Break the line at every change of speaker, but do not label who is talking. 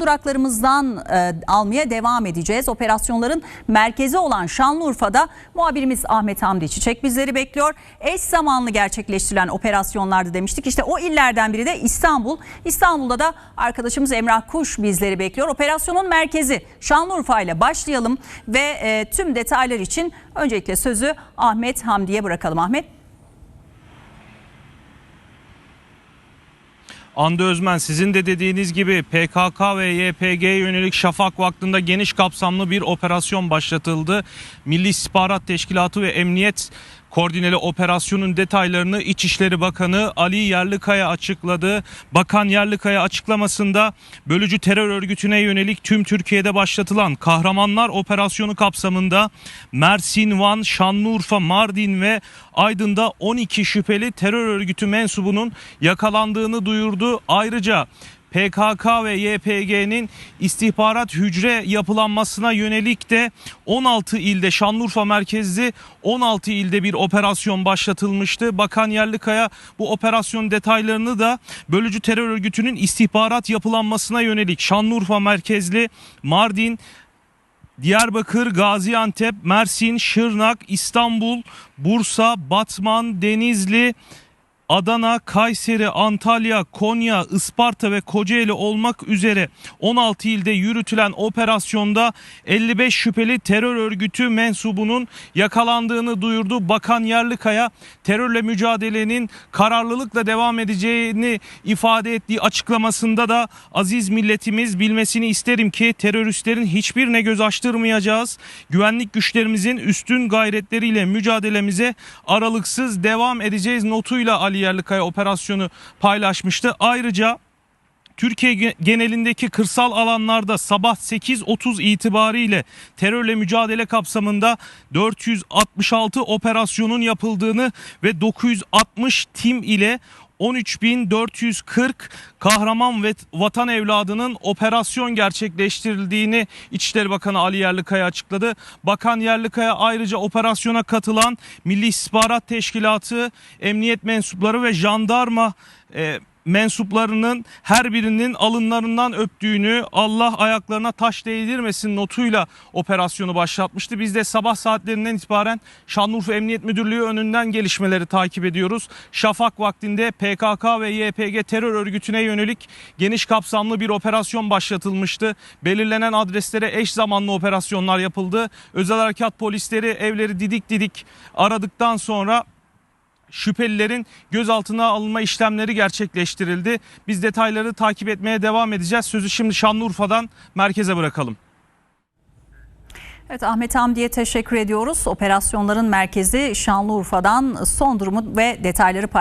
Duraklarımızdan e, almaya devam edeceğiz. Operasyonların merkezi olan Şanlıurfa'da muhabirimiz Ahmet Hamdi Çiçek bizleri bekliyor. Eş zamanlı gerçekleştirilen operasyonlardı demiştik. İşte o illerden biri de İstanbul. İstanbul'da da arkadaşımız Emrah Kuş bizleri bekliyor. Operasyonun merkezi Şanlıurfa ile başlayalım ve e, tüm detaylar için öncelikle sözü Ahmet Hamdi'ye bırakalım. Ahmet.
Anda Özmen sizin de dediğiniz gibi PKK ve YPG'ye yönelik şafak vaktinde geniş kapsamlı bir operasyon başlatıldı. Milli İstihbarat Teşkilatı ve Emniyet koordineli operasyonun detaylarını İçişleri Bakanı Ali Yerlikaya açıkladı. Bakan Yerlikaya açıklamasında bölücü terör örgütüne yönelik tüm Türkiye'de başlatılan Kahramanlar Operasyonu kapsamında Mersin, Van, Şanlıurfa, Mardin ve Aydın'da 12 şüpheli terör örgütü mensubunun yakalandığını duyurdu. Ayrıca PKK ve YPG'nin istihbarat hücre yapılanmasına yönelik de 16 ilde Şanlıurfa merkezli 16 ilde bir operasyon başlatılmıştı. Bakan Yerlikaya bu operasyon detaylarını da bölücü terör örgütünün istihbarat yapılanmasına yönelik Şanlıurfa merkezli Mardin, Diyarbakır, Gaziantep, Mersin, Şırnak, İstanbul, Bursa, Batman, Denizli, Adana, Kayseri, Antalya, Konya, Isparta ve Kocaeli olmak üzere 16 ilde yürütülen operasyonda 55 şüpheli terör örgütü mensubunun yakalandığını duyurdu. Bakan Yerlikaya terörle mücadelenin kararlılıkla devam edeceğini ifade ettiği açıklamasında da aziz milletimiz bilmesini isterim ki teröristlerin hiçbirine göz açtırmayacağız. Güvenlik güçlerimizin üstün gayretleriyle mücadelemize aralıksız devam edeceğiz notuyla Ali Yerlikaya operasyonu paylaşmıştı. Ayrıca Türkiye ge- genelindeki kırsal alanlarda sabah 8.30 itibariyle terörle mücadele kapsamında 466 operasyonun yapıldığını ve 960 tim ile 13.440 kahraman ve vatan evladının operasyon gerçekleştirildiğini İçişleri Bakanı Ali Yerlikaya açıkladı. Bakan Yerlikaya ayrıca operasyona katılan Milli İstihbarat Teşkilatı, emniyet mensupları ve jandarma e, mensuplarının her birinin alınlarından öptüğünü Allah ayaklarına taş değdirmesin notuyla operasyonu başlatmıştı. Biz de sabah saatlerinden itibaren Şanlıurfa Emniyet Müdürlüğü önünden gelişmeleri takip ediyoruz. Şafak vaktinde PKK ve YPG terör örgütüne yönelik geniş kapsamlı bir operasyon başlatılmıştı. Belirlenen adreslere eş zamanlı operasyonlar yapıldı. Özel harekat polisleri evleri didik didik aradıktan sonra şüphelilerin gözaltına alınma işlemleri gerçekleştirildi. Biz detayları takip etmeye devam edeceğiz. Sözü şimdi Şanlıurfa'dan merkeze bırakalım.
Evet Ahmet Hamdi'ye teşekkür ediyoruz. Operasyonların merkezi Şanlıurfa'dan son durumu ve detayları